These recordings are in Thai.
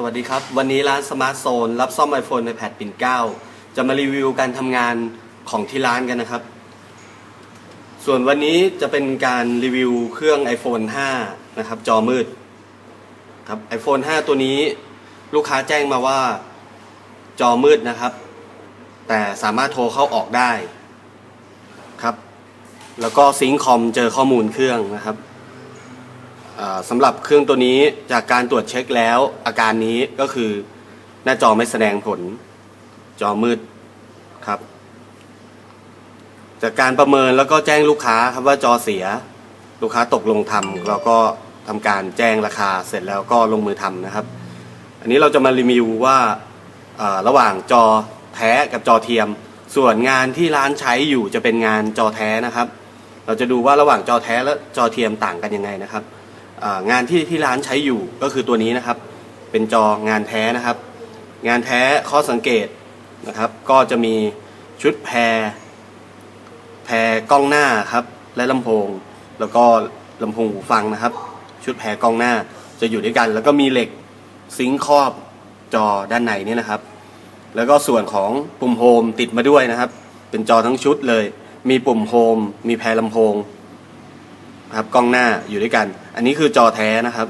สวัสดีครับ วันนี้ร้านสมาร์ทโซนรับซ่อม iPhone iPad ปิ่นเก้าจะมารีวิวการทำงานของที่ร้านกันนะครับ ส่วนวันนี้จะเป็นการรีวิวเครื่อง iPhone 5 นะครับ จอมืดครับ iPhone 5 ตัวนี้ลูกค้าแจ้งมาว่าจอมืดนะครับ แต่สามารถโทรเข้าออกได้ครับ แล้วก็ซิงค์คอมเจอข้อมูลเครื่องนะครับ สำหรับเครื่องตัวนี้จากการตรวจเช็คแล้วอาการนี้ก็คือหน้าจอไม่แสดงผล จอมืดครับ จากการประเมินแล้วก็แจ้งลูกค้าครับว่าจอเสีย ลูกค้าตกลงทำแล้วก็ทำการแจ้งราคาเสร็จแล้วก็ลงมือทำนะครับ อันนี้เราจะมารีวิวว่าระหว่างจอแท้กับจอเทียม ส่วนงานที่ร้านใช้อยู่จะเป็นงานจอแท้นะครับ เราจะดูว่าระหว่างจอแท้และจอเทียมต่างกันยังไงนะครับ งานที่ที่ร้านใช้อยู่ก็คือตัวนี้นะครับ เป็นจองานแท้นะครับ งานแท้ข้อสังเกตนะครับ ก็จะมีชุดแพร แพรกล้องหน้าครับ และลำโพง แล้วก็ลำโพงหูฟังนะครับ ชุดแพรกล้องหน้าจะอยู่ด้วยกัน แล้วก็มีเหล็กซิงค์ครอบจอด้านในนี่นะครับ แล้วก็ส่วนของปุ่มโฮมติดมาด้วยนะครับ เป็นจอทั้งชุดเลย มีปุ่มโฮมมีแพรลำโพง ครับกล้องหน้าอยู่ด้วยกัน อันนี้คือจอแท้นะครับ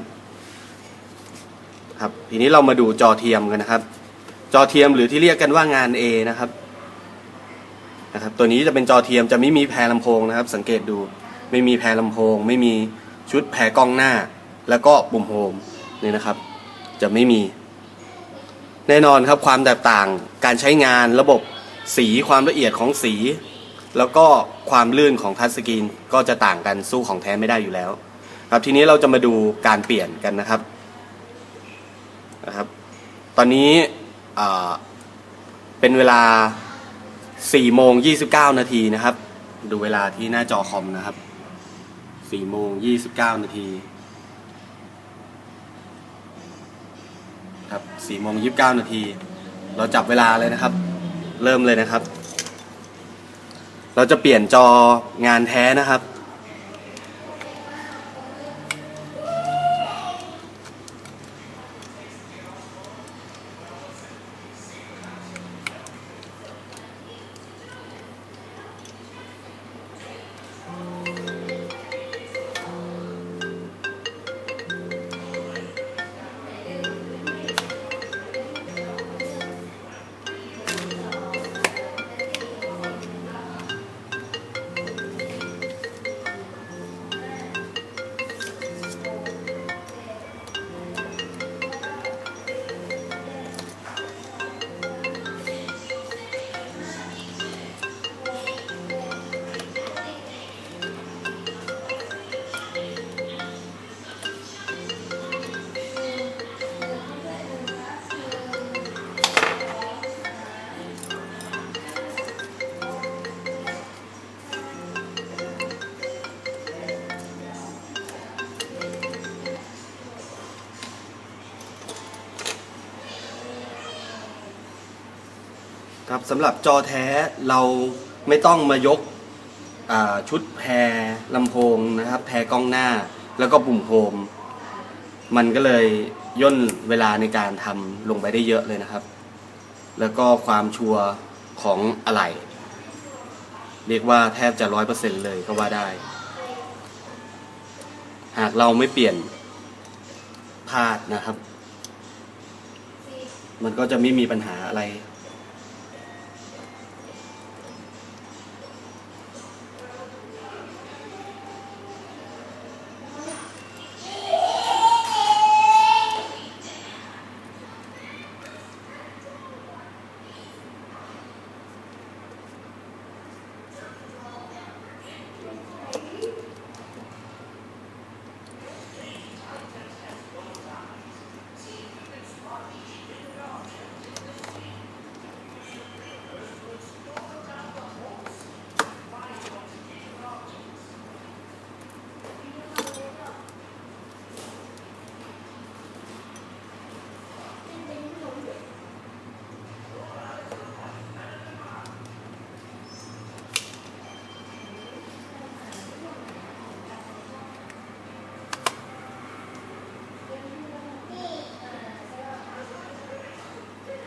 ครับ ทีนี้เรามาดูจอเทียมกันนะครับ จอเทียมหรือที่เรียกกันว่างาน A นะครับนะครับ ตัวนี้จะเป็นจอเทียมจะไม่มีแพรลำโพงนะครับ สังเกตดูไม่มีแพรลำโพง ไม่มีชุดแพรกล้องหน้า แล้วก็ปุ่มโฮมนี่นะครับ จะไม่มี แน่นอนครับความแตกต่างการใช้งานระบบสีความละเอียดของสี แล้วก็ความลื่นของทัชสกรีนก็จะต่างกันสู้ของแท้ไม่ได้อยู่แล้ว ครับทีนี้เราจะมาดูการเปลี่ยนกันนะครับนะครับ ตอนนี้เป็นเวลา4โมง29 นาทีนะครับ ดูเวลาที่หน้าจอคอมนะครับ4โมง29 นาทีครับ4โมง29 นาที เราจับเวลาเลยนะครับ เริ่มเลยนะครับ เราจะเปลี่ยนจองานแท้นะครับ ครับสำหรับจอแท้เราไม่ต้องมายกชุดแพรลำโพงนะครับแพรกล้องหน้าแล้วก็ปุ่มโฮมมันก็เลยย่นเวลาในการทำลงไปได้เยอะเลยนะครับ แล้วก็ความชัวร์ของอะไหล่เรียกว่าแทบจะร้อยเปอร์เซ็นต์เลยก็ว่าได้ หากเราไม่เปลี่ยนพลาดนะครับ มันก็จะไม่มีปัญหาอะไร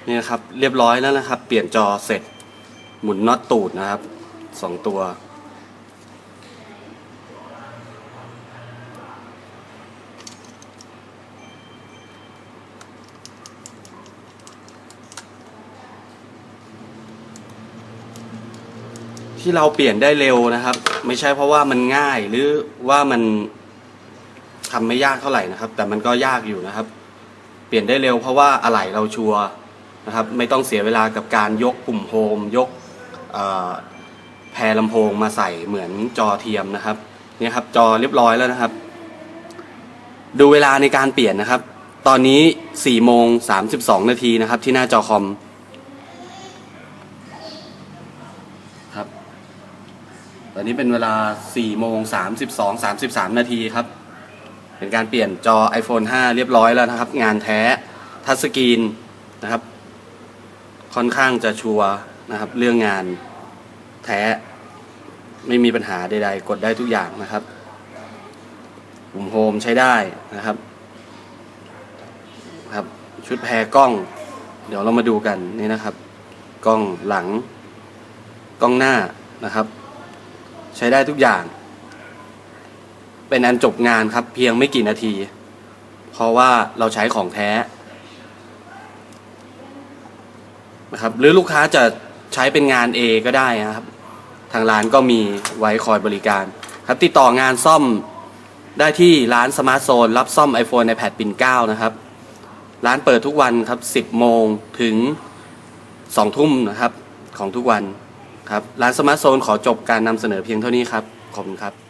นี่นะครับเรียบร้อยแล้วนะครับ เปลี่ยนจอเสร็จหมุนน็อตตูดนะครับสองตัว ที่เราเปลี่ยนได้เร็วนะครับ ไม่ใช่เพราะว่ามันง่ายหรือว่ามันทำไม่ยากเท่าไหร่นะครับ แต่มันก็ยากอยู่นะครับ เปลี่ยนได้เร็วเพราะว่าอะไหล่เราชัวร์ นะครับไม่ต้องเสียเวลากับการยกปุ่มโฮมยกเอ่อแพรลำโพงมาใส่เหมือนจอเทียมนะครับเนี่ยครับจอเรียบร้อยแล้วนะครับ ดูเวลาในการเปลี่ยนนะครับ ตอนนี้4โมง32 นาทีนะครับที่หน้าจอคอมครับตอนนี้เป็นเวลา4โมง32 33 นาทีครับ เป็นการเปลี่ยนจอ iPhone 5 เรียบร้อยแล้วนะครับ งานแท้ทัชสกรีนนะครับ ค่อนข้างจะชัวร์นะครับ เรื่องงานแท้ไม่มีปัญหาใดๆ กดได้ทุกอย่างนะครับปุ่มโฮมใช้ได้นะครับ ครับ ชุดแพรกล้อง เดี๋ยวเรามาดูกันนี่นะครับ กล้องหลัง กล้องหน้านะครับ ใช้ได้ทุกอย่าง เป็นอันจบงานครับ เพียงไม่กี่นาที เพราะว่าเราใช้ของแท้ นะครับหรือลูกค้าจะใช้เป็นงาน A ก็ได้นะครับ ทางร้านก็มีไว้คอยบริการ ครับติดต่องานซ่อมได้ที่ร้านสมาร์ทโซน รับซ่อม iPhone iPad ปิ่นเก้านะครับ ร้านเปิดทุกวันครับ 10 โมงถึง 2 ทุ่มนะครับของทุกวันครับ ร้านสมาร์ทโซนขอจบการนำเสนอเพียงเท่านี้ครับ ขอบคุณครับ